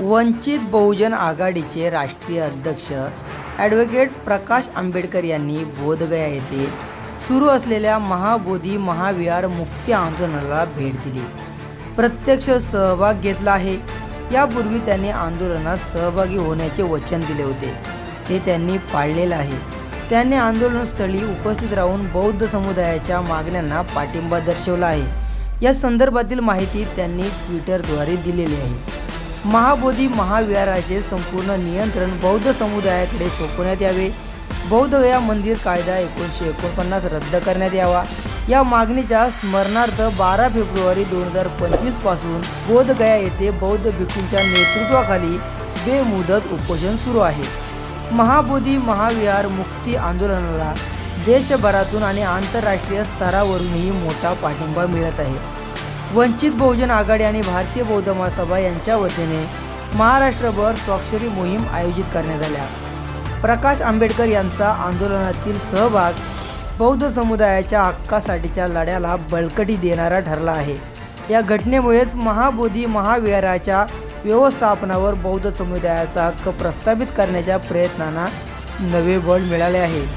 वंचित बहुजन आघाडीचे राष्ट्रीय अध्यक्ष ॲडव्होकेट प्रकाश आंबेडकर यांनी बोधगया येथे सुरू असलेल्या महाबोधी महाविहार मुक्ती आंदोलनाला भेट दिली. प्रत्यक्ष सहभाग घेतला आहे. यापूर्वी त्यांनी आंदोलनात सहभागी होण्याचे वचन दिले होते. ते त्यांनी पाळलेलं आहे. त्यांनी आंदोलनस्थळी उपस्थित राहून बौद्ध समुदायाच्या मागण्यांना पाठिंबा दर्शवला आहे. या संदर्भातील माहिती त्यांनी ट्विटरद्वारे दिलेली आहे. महाबोधी महाविहाराचे संपूर्ण नियंत्रण बौद्ध समुदायाकडे सोपवण्यात यावे. बौद्धगया मंदिर कायदा एकोणीसशे एकोणपन्नास रद्द करण्यात यावा. या मागणीच्या स्मरणार्थ बारा फेब्रुवारी दोन हजार पंचवीसपासून बोधगया येथे बौद्ध भिक्षूंच्या नेतृत्वाखाली बेमुदत उपोषण सुरू आहे. महाबोधी महाविहार मुक्ती आंदोलनाला देशभरातून आणि आंतरराष्ट्रीय स्तरावरूनही मोठा पाठिंबा मिळत आहे. वंचित बहुजन आघाडी आणि भारतीय बौद्ध महासभा यांच्या वतीने महाराष्ट्रभर स्वाक्षरी मोहीम आयोजित करण्यात आल्या. प्रकाश आंबेडकर यांचा आंदोलनातील सहभाग बौद्ध समुदायाच्या हक्कासाठीच्या लढ्याला बळकटी देणारा ठरला आहे. या घटनेमुळेच महाबोधी महाविहाराच्या व्यवस्थापनावर बौद्ध समुदायाचा हक्क प्रस्थापित करण्याच्या प्रयत्नांना नवे बळ मिळाले आहे.